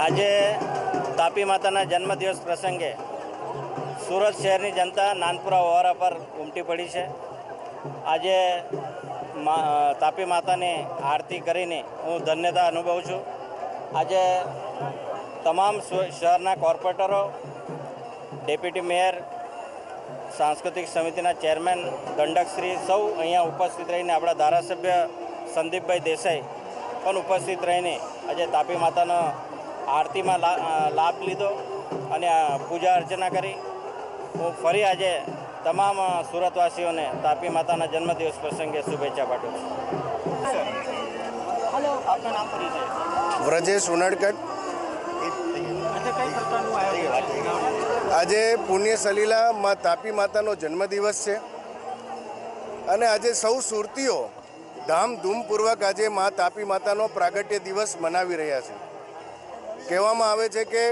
આજે તાપી માતાના જન્મદિવસ પ્રસંગે સુરત શહેરની જનતા નાનપુરા ઓવારા પર ઉમટી પડી છે. આજે તાપી માતાની આરતી કરીને હું ધન્યતા અનુભવું છું. આજે તમામ શહેરના કોર્પોરેટરો, ડેપ્યુટી મેયર, સાંસ્કૃતિક સમિતિના ચેરમેન, દંડકશ્રી સૌ અહીંયા ઉપસ્થિત રહીને આપણા ધારાસભ્ય સંદીપભાઈ દેસાઈ પણ ઉપસ્થિત રહીને આજે તાપી માતાનો આરતીમાં લાભ લીધો અને આ પૂજા અર્ચના કરી. હું ફરી આજે તમામ સુરતવાસીઓને તાપી માતાના જન્મદિવસ પ્રસંગે શુભેચ્છા પાઠવું છું. હલો. આપનું નામ પરિચય વ્રજેશ ઉનડકટ આજે પુણ્ય સલીલા માં તાપી માતાનો જન્મદિવસ છે. અને આજે સૌ સુરતીઓ ધામધૂમપૂર્વક આજે મા તાપી માતાનો પ્રાગટ્ય દિવસ મનાવી રહ્યા છે. કહેવામાં આવે છે કે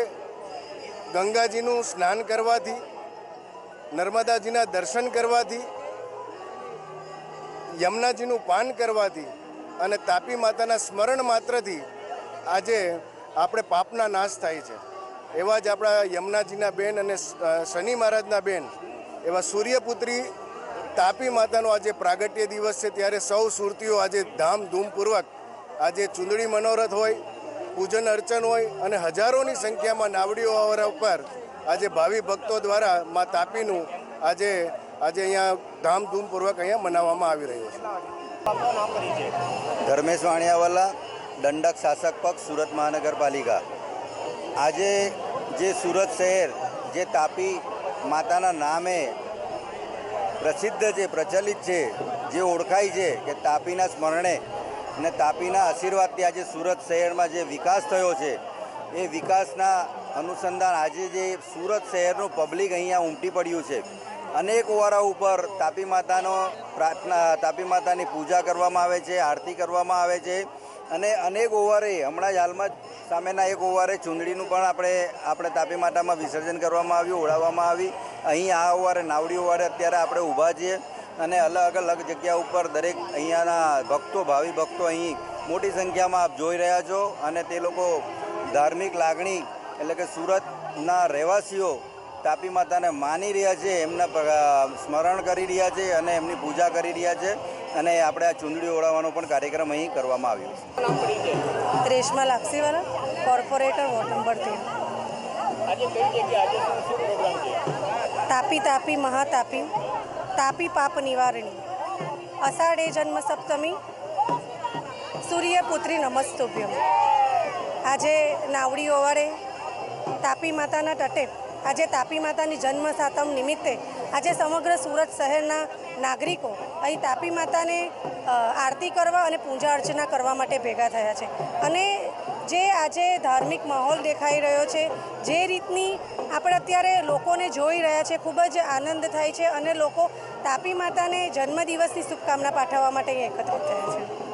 ગંગાજીનું સ્નાન કરવાથી, નર્મદાજીના દર્શન કરવાથી, યમુનાજીનું પાન કરવાથી અને તાપી માતાના સ્મરણ માત્રથી આજે આપણે પાપના નાશ થાય છે. એવા જ આપણા યમુનાજીના બેન અને શનિ મહારાજના બેન, એવા સૂર્યપુત્રી તાપી માતાનો આજે પ્રાગટ્ય દિવસ છે. ત્યારે સૌ સુરતીઓ આજે ધામધૂમપૂર્વક આજે ચૂંદડી મનોરથ હોય પૂજન અર્ચન હોય અને હજારોની સંખ્યામાં નાવડીઓ ઉપર આજે ભાવિ ભક્તો દ્વારા મા તાપીનું આજે આજે અહીંયા ધામધૂમપૂર્વક અહીંયા મનાવવામાં આવી રહ્યું છે. આપનું નામ પરિચય. ધર્મેશ વાણિયાવાલા દંડક શાસક પક્ષ સુરત મહાનગરપાલિકા. આજે જે સુરત શહેર જે તાપી માતાના નામે પ્રસિદ્ધ છે પ્રચલિત છે જે ઓળખાય છે કે તાપીના સ્મરણે અને તાપીના આશીર્વાદથી આજે સુરત શહેરમાં જે વિકાસ થયો છે, એ વિકાસના અનુસંધાન આજે જે સુરત શહેરનું પબ્લિક અહીંયા ઉમટી પડ્યું છે. અનેક ઓવારા ઉપર તાપી માતાનો પ્રાર્થના, તાપી માતાની પૂજા કરવામાં આવે છે, આરતી કરવામાં આવે છે. અને અનેક ઓવારે હમણાં જ હાલમાં સામેના એક ઓવારે ચૂંદડીનું પણ આપણે આપણે તાપી માતામાં વિસર્જન કરવામાં આવ્યું ઓળાવવામાં આવી. અહીં આ ઓવારે નાવડી ઓવારે અત્યારે આપણે ઊભા છીએ. અને અલગ અલગ જગ્યા ઉપર દરેક અહીંયાના ભક્તો ભાવિ ભક્તો અહીં મોટી સંખ્યામાં આપ જોઈ રહ્યા છો અને તે લોકો ધાર્મિક લાગણી એટલે કે સુરતના રહેવાસીઓ તાપી માતાને માની રહ્યા છે એમના સ્મરણ કરી રહ્યા છે અને એમની પૂજા કરી રહ્યા છે અને આપણે આ ચૂંદડી ઓળાવવાનો પણ કાર્યક્રમ અહીં કરવામાં આવ્યો છે. Reshma Lapsiwala corporator ward number આજે કઈ જગ્યાએ આજે શું શું પ્રોગ્રામ છે? તાપી તાપી મહાતાપી. તાપી પાપ નિવારણી. અષાઢે જન્મ સપ્તમી સૂર્યપુત્રી નમસ્તુભ્યમ. આજે નાવડી ઓવાળે તાપી માતાના તટે આજે તાપી માતાની જન્મ સાતમ નિમિત્તે આજે સમગ્ર સુરત શહેરના નાગરિકો અહીં તાપી માતાને આરતી કરવા અને પૂજા અર્ચના કરવા માટે ભેગા થયા છે. અને જે આજે ધાર્મિક માહોલ દેખાઈ રહ્યો છે, જે રીતની આપણે અત્યારે લોકોને જોઈ રહ્યા છે, ખૂબ જ આનંદ થાય છે અને લોકો તાપી માતાને જન્મદિવસની શુભકામના પાઠવવા માટે એકત્રિત થયા છે.